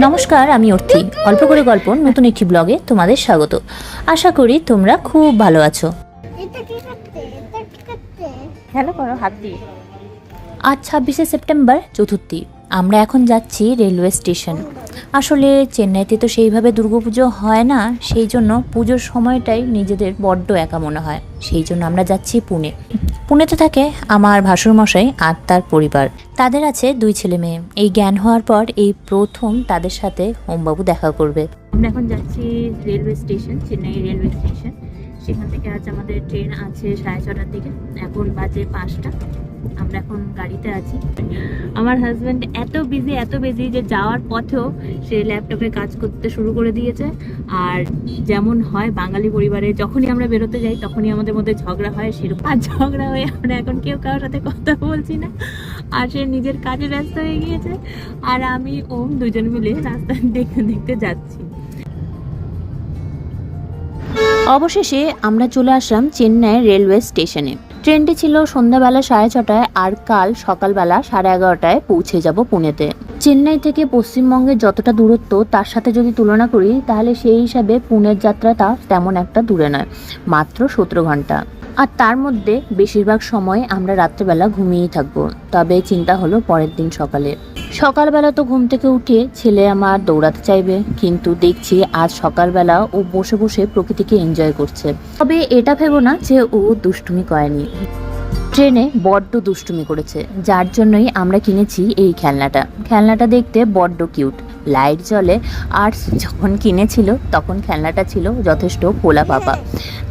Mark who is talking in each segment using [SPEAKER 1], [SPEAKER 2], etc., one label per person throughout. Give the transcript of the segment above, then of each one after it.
[SPEAKER 1] নমস্কার আমি অর্থি। অল্প করে গল্প নতুন একটি ব্লগে তোমাদের স্বাগত। আশা করি তোমরা খুব ভালো আছো। করো হাত দিয়ে। আজ ছাব্বিশে সেপ্টেম্বর চতুর্থী। আমরা এখন যাচ্ছি রেলওয়ে স্টেশন। আসলে চেন্নাইতে তো সেইভাবে দুর্গাপুজো হয় না সেই জন্য পুজোর সময়টাই নিজেদের বড্ড একা মনে হয়। সেই জন্য আমরা যাচ্ছি পুনে। পুনেতে থাকে আমার ভাসুরমশাই আর তার পরিবার। তাদের আছে দুই ছেলে মেয়ে। এই জ্ঞান হওয়ার পর এই প্রথম তাদের সাথে ওমবাবু দেখা করবে। আমরা এখন যাচ্ছি railway station, Chennai railway station. সেখান থেকে আজ আমাদের ট্রেন আছে সাড়ে ছটার দিকে। এখন বাজে পাঁচটা। আমরা এখন গাড়িতে আছি। আমার হাজব্যান্ড এত বিজি এত বিজি যে যাওয়ার পথেও সে ল্যাপটপে কাজ করতে শুরু করে দিয়েছে। আর যেমন হয় বাঙালি পরিবারে, যখনই আমরা বেরোতে যাই, তখনই আমাদের মধ্যে ঝগড়া হয়, সেরকম আর ঝগড়া হয়ে আমরা এখন কেউ কারোর সাথে কথা বলছি না। আর সে নিজের কাজে ব্যস্ত হয়ে গিয়েছে। আর আমি, ওম দুজন মিলে রাস্তা দেখতে দেখতে যাচ্ছি। অবশেষে আমরা চলে আসলাম চেন্নাই রেলওয়ে স্টেশনে। ট্রেনটি ছিল সন্ধ্যাবেলা সাড়ে ছটায় আর কাল সকালবেলা সাড়ে এগারোটায় পৌঁছে যাব পুনেতে। চেন্নাই থেকে পশ্চিমবঙ্গের যতটা দূরত্ব তার সাথে যদি তুলনা করি, তাহলে সেই হিসাবে পুনের যাত্রাটা তেমন একটা দূরে নয়, মাত্র সতেরো ঘণ্টা। আর তার মধ্যে বেশিরভাগ সময় আমরা রাত্রেবেলা ঘুমিয়েই থাকব। তবে চিন্তা হলো পরের দিন সকালে। সকালবেলা তো ঘুম থেকে উঠে ছেলে আমার দৌড়াতে চাইবে, কিন্তু দেখছি আজ সকালবেলা ও বসে বসে প্রকৃতিকে এনজয় করছে। তবে এটা ভেবো না যে ও দুষ্টুমি করেনি। ট্রেনে বড্ড দুষ্টুমি করেছে, যার জন্যই আমরা কিনেছি এই খেলনাটা। খেলনাটা দেখতে বড্ড কিউট লাইট জ্বলে আর যখন কিনেছিল তখন খেলনাটা ছিল যথেষ্ট পোলা পাপা।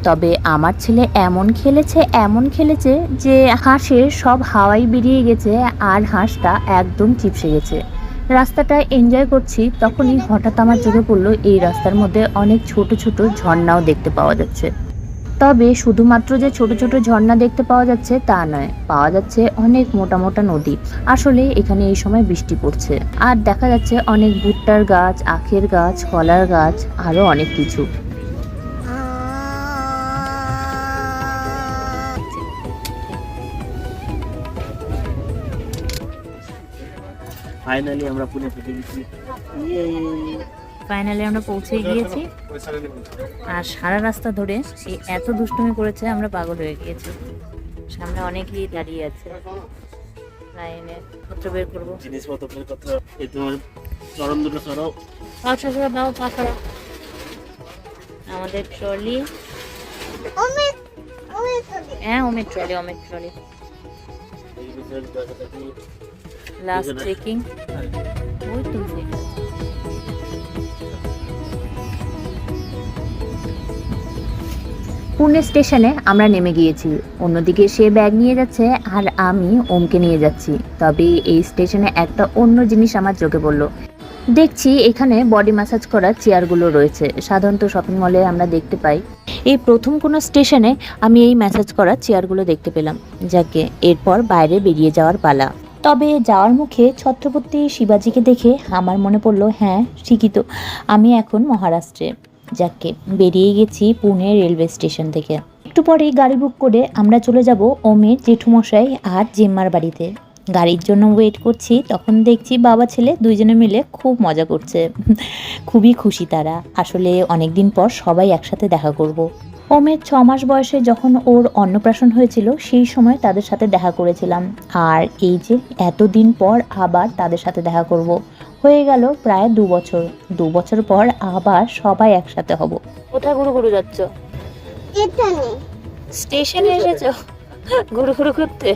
[SPEAKER 1] তবে আমার ছেলে এমন খেলেছে এমন খেলেছে যে হাঁসের সব হাওয়াই বেরিয়ে গেছে আর হাঁসটা একদম চিপসে গেছে। রাস্তাটা এনজয় করছি, তখনই হঠাৎ আমার চোখে পড়ল এই রাস্তার মধ্যে অনেক ছোট ছোট ঝর্ণাও দেখতে পাওয়া যাচ্ছে। তবে শুধুমাত্র যে ছোট ছোট ঝর্ণা দেখতে পাওয়া যাচ্ছে তা নয়, পাওয়া যাচ্ছে অনেক মোটা মোটা নদী। আসলে এখানে এই সময় বৃষ্টি পড়ছে। আর দেখা যাচ্ছে অনেক ভুট্টার গাছ, আখের গাছ, কলার গাছ, আরও অনেক কিছু।
[SPEAKER 2] ফাইনালি আমরা পুনে পেতে গেছি।
[SPEAKER 1] ফাইনালি আমরা পৌঁছে গিয়েছি। আর সারা রাস্তা ধরে এই এত দুষ্টুমি করেছে আমরা পাগল হয়ে গিয়েছি। সামনে অনেকেই দাঁড়িয়ে আছে। লাইনে পত্র বের করব।
[SPEAKER 2] জিনিসপত্র বের করতে এই তোমার নরম দুটো সরাও
[SPEAKER 1] পাঁচশো টাকা দাও পাঁচশো আমাদের ট্রলি হ্যাঁ ওমের ট্রলি ওমের ট্রলি লাস্ট চেকিং ওই তো পুনে স্টেশনে আমরা নেমে গিয়েছি। অন্যদিকে সে ব্যাগ নিয়ে যাচ্ছে আর আমি ওমকে নিয়ে যাচ্ছি। তবে এই স্টেশনে একটা অন্য জিনিস আমার চোখে পড়ল। দেখছি এখানে বডি ম্যাসাজ করার চেয়ারগুলো রয়েছে। সাধারণত শপিং মলে আমরা দেখতে পাই। এই প্রথম কোনো স্টেশনে আমি এই ম্যাসাজ করার চেয়ারগুলো দেখতে পেলাম, যাকে এরপর বাইরে বেরিয়ে যাওয়ার পালা। তবে যাওয়ার মুখে ছত্রপতি শিবাজিকে দেখে আমার মনে পড়ল হ্যাঁ ঠিকই তো আমি এখন মহারাষ্ট্রে। যাকে বেরিয়ে গেছি পুনে রেলওয়ে স্টেশন থেকে। একটু পরেই গাড়ি বুক করে আমরা চলে যাব ওমের জেঠুমশাই আর জেম্মার বাড়িতে। গাড়ির জন্য ওয়েট করছি, তখন দেখছি বাবা ছেলে দুইজনে মিলে খুব মজা করছে। খুবই খুশি তারা। আসলে অনেক দিন পর সবাই একসাথে দেখা করব। ওমের ছ মাস বয়সে যখন ওর অন্নপ্রাশন হয়েছিল, সেই সময় তাদের সাথে দেখা করেছিলাম। আর এই যে এতদিন পর আবার তাদের সাথে দেখা করব। হয়ে গেল প্রায় দু বছর দু বছর পর আবার সবাই একসাথে হব কোথায় ঘুরু ঘুরু যাচ্ছ স্টেশনে এসেছ ঘুরু ঘুরু করতে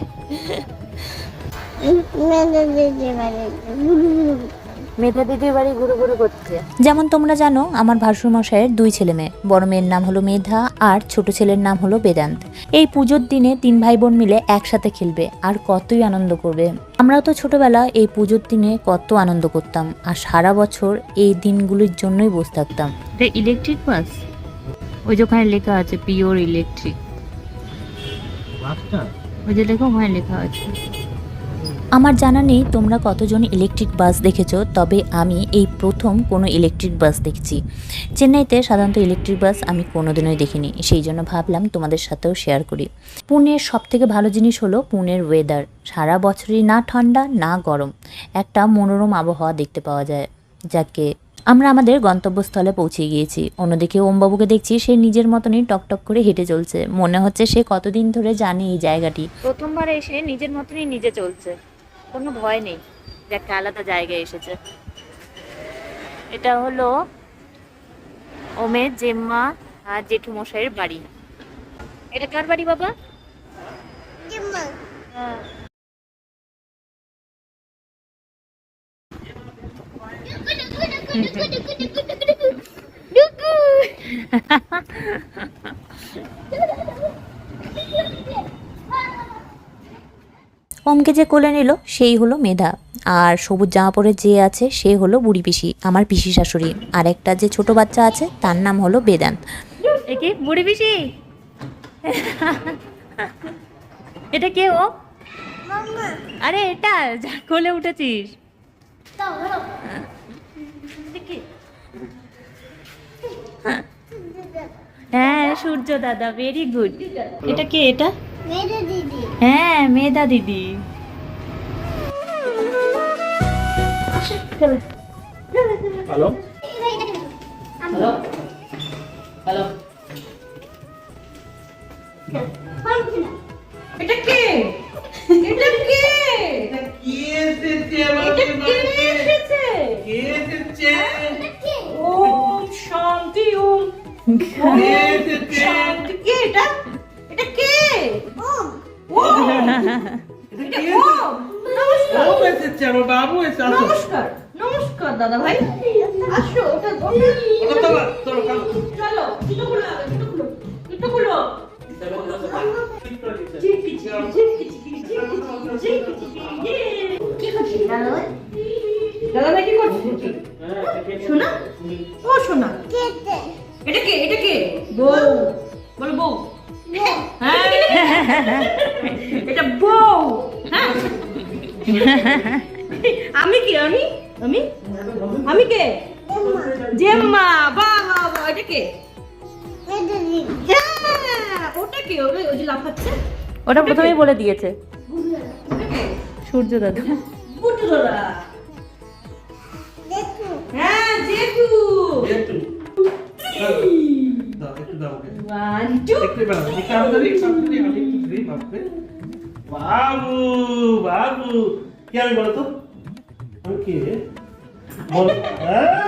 [SPEAKER 1] মেধা দিদির বাড়ি ঘুরু ঘুরু করছে। যেমন তোমরা জানো আমার ভাসুর মশাইয়ের দুই ছেলে মেয়ে। বড় মেয়ের নাম হলো মেধা আর ছোট ছেলের নাম হলো বেদান্ত। এই পুজোর দিনে তিন ভাই বোন মিলে একসাথে খেলবে আর কতই আনন্দ করবে। আমরাও তো ছোটবেলা এই পুজোর দিনে কত আনন্দ করতাম আর সারা বছর এই দিনগুলির জন্যই বসে থাকতাম। ইলেকট্রিক বাস ওই যে ওখানে লেখা আছে পিওর ইলেকট্রিক ওই যে লেখা ওখানে লেখা আছে। আমার জানা নেই তোমরা কতজন ইলেকট্রিক বাস দেখেছ, তবে আমি এই প্রথম কোনো ইলেকট্রিক বাস দেখছি। চেন্নাইতে সাধারণত ইলেকট্রিক বাস আমি কোনোদিনই দেখিনি, সেই জন্য ভাবলাম তোমাদের সাথেও শেয়ার করি। পুনের সব থেকে ভালো জিনিস হলো পুনের ওয়েদার সারা বছরই না ঠান্ডা, না গরম, একটা মনোরম আবহাওয়া দেখতে পাওয়া যায়, যাকে আমরা আমাদের গন্তব্যস্থলে পৌঁছে গিয়েছি। অন্যদিকে ওমবাবুকে দেখছি, সে নিজের মতনই টকটক করে হেঁটে চলছে। মনে হচ্ছে সে কতদিন ধরে জানে এই জায়গাটি। প্রথমবার এসে নিজের মতনই নিজে চলছে। কোনো ভয় নেই যে একটা আলাদা জায়গায় এসেছে এটা হলো ওমের জেম্মা আর জেঠু মশাইয়ের বাড়ি এটা কার বাড়ি বাবা
[SPEAKER 3] জিম্মা
[SPEAKER 1] ওমকে যে কোলে নিল সেই হলো মেধা। আর সবুজ জামা পরে যে আছে সে হলো বুড়ি পিসি আমার পিসি শাশুড়ি। আর একটা যে ছোট বাচ্চা আছে তার নাম হলো বেদান। একে? বুড়ি পিসি? এটা কে ও? আরে এটা যা কোলে উঠেছিস। হ্যাঁ। সূর্য দাদা ভেরি গুড এটা কে এটা? হ্যাঁ মেধা দিদি।
[SPEAKER 2] হ্যালো
[SPEAKER 3] হ্যালো
[SPEAKER 2] হ্যালো
[SPEAKER 4] এটা কে? এটা কে?
[SPEAKER 5] আসো
[SPEAKER 4] ওটা
[SPEAKER 5] তোলো, তোলো,
[SPEAKER 4] চলো জুতো খুলো আগে, জুতো জুতো। কি করছিস দাদা ভাই দাদা ভাই কি করছিস শোনা? ও শোনা। এটা কে? এটা কে? বউ। বলো বউ। হ্যাঁ এটা বউ। হ্যাঁ। আমি কি? আমি? আমি? আমি কে? জেম্মা এটা কে?
[SPEAKER 3] দিদি
[SPEAKER 4] হ্যাঁ, ওটা কে? ওটা ওই যে লাফাচ্ছে।
[SPEAKER 1] ওটা প্রথমেই বলে দিয়েছে। সূর্য দাদা।
[SPEAKER 4] দাদা। হ্যাঁ জেঠু।
[SPEAKER 5] বাপরে। বাবু বাবু। আমি কে? বল। হ্যাঁ,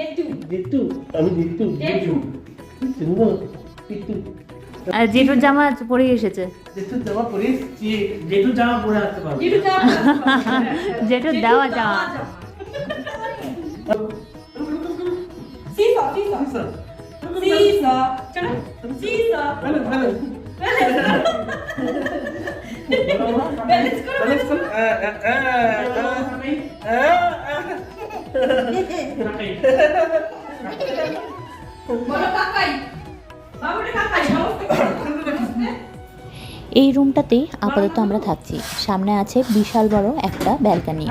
[SPEAKER 4] জেঠু
[SPEAKER 5] আমি জিতু
[SPEAKER 4] জেঠু।
[SPEAKER 5] চিনবো জিতু
[SPEAKER 1] আর জেঠুর জামা পরে এসেছে।
[SPEAKER 5] জিতু জামা পরিস জেঠু জামা পরে আসতে পারব।
[SPEAKER 4] জেঠু যা
[SPEAKER 1] জেঠুর দেওয়া জামা।
[SPEAKER 4] সিসা সিসা
[SPEAKER 5] স্যার
[SPEAKER 4] সিসা চলো সিসা
[SPEAKER 5] ভালো ভালো
[SPEAKER 4] ব্যালেন্স করো
[SPEAKER 1] এই আপাতত আমরা থাকছি। সামনে আছে বিশাল বড় একটা ব্যালকানি।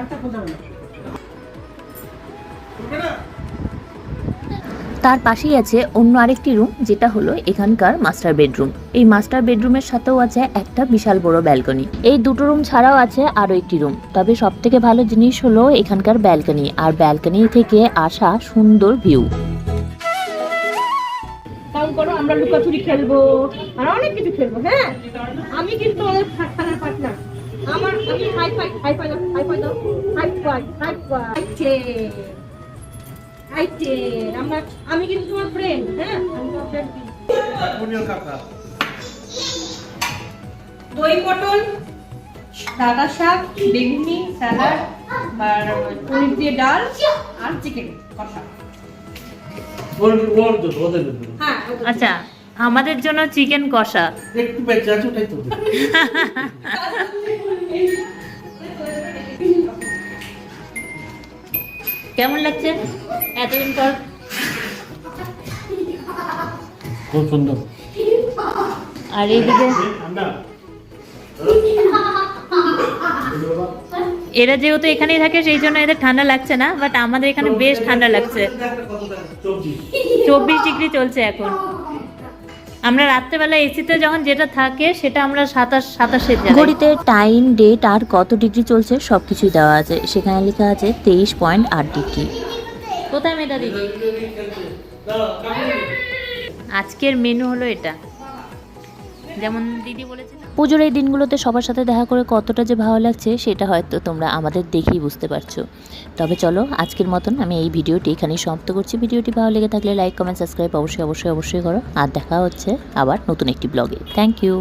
[SPEAKER 1] তার পাশেই আছে অন্য আরেকটি রুম, যেটা হলো এখানকার মাস্টার বেডরুম। এই মাস্টার বেডরুমের সাথেও আছে একটা বিশাল বড় ব্যালকনি। এই দুটো রুম ছাড়াও আছে আরও একটি রুম। তবে সব থেকে ভালো জিনিস হলো এখানকার ব্যালকনি, আর ব্যালকনি থেকে আসা সুন্দর ভিউ।
[SPEAKER 4] আমরা লুকাচুরি খেলব আর অনেক কিছু খেলব হ্যাঁ? আমি কিন্তু আমাদের খেলার পার্টনার আমার আমি high five high five high five দাও। High five high five high ten আমরা আমি কিন্তু তোমার ফ্রেন্ড হ্যাঁ? আমি তোমার ফ্রেন্ড দই পটল ডাটা শাক বেগুনি স্যালাড আর পনির দিয়ে ডাল আর চিকেন কষা।
[SPEAKER 1] আচ্ছা আমাদের জন্য চিকেন কষা।
[SPEAKER 5] একটু বেঁচে আছে ওটাই তো।
[SPEAKER 1] কেমন লাগছে? এতদিন পর।
[SPEAKER 5] খুব সুন্দর।
[SPEAKER 1] আর এইদিকে
[SPEAKER 5] ঠান্ডা।
[SPEAKER 1] এরা যেহেতু এখানেই থাকে সেই জন্য এদের ঠান্ডা লাগছে না বাট আমাদের এখানে বেশ ঠান্ডা লাগছে। চব্বিশ ডিগ্রি চলছে এখন। আমরা রাত্রেবেলা এসিতে যখন যেটা থাকে সেটা আমরা সাতাশ সাতাশে ঘড়িতে টাইম ডেট আর কত ডিগ্রি চলছে সব কিছুই দেওয়া আছে। সেখানে লেখা আছে তেইশ পয়েন্ট আট ডিগ্রি। কোথায় মেধা দিদি? আজকের মেনু হলো এটা। যেমন দিদি বলেছে পুজোর এই দিনগুলোতে সবার সাথে দেখা করে কতটা যে ভালো লাগছে, সেটা হয়তো তোমরা আমাদের দেখেই বুঝতে পারছ। তবে চলো, আজকের মতন আমি এই ভিডিওটি এখানেই সমাপ্ত করছি। ভিডিওটি ভালো লেগে থাকলে লাইক, কমেন্ট, সাবস্ক্রাইব অবশ্যই অবশ্যই অবশ্যই করো। আর দেখা হচ্ছে আবার নতুন একটি ব্লগে। Thank you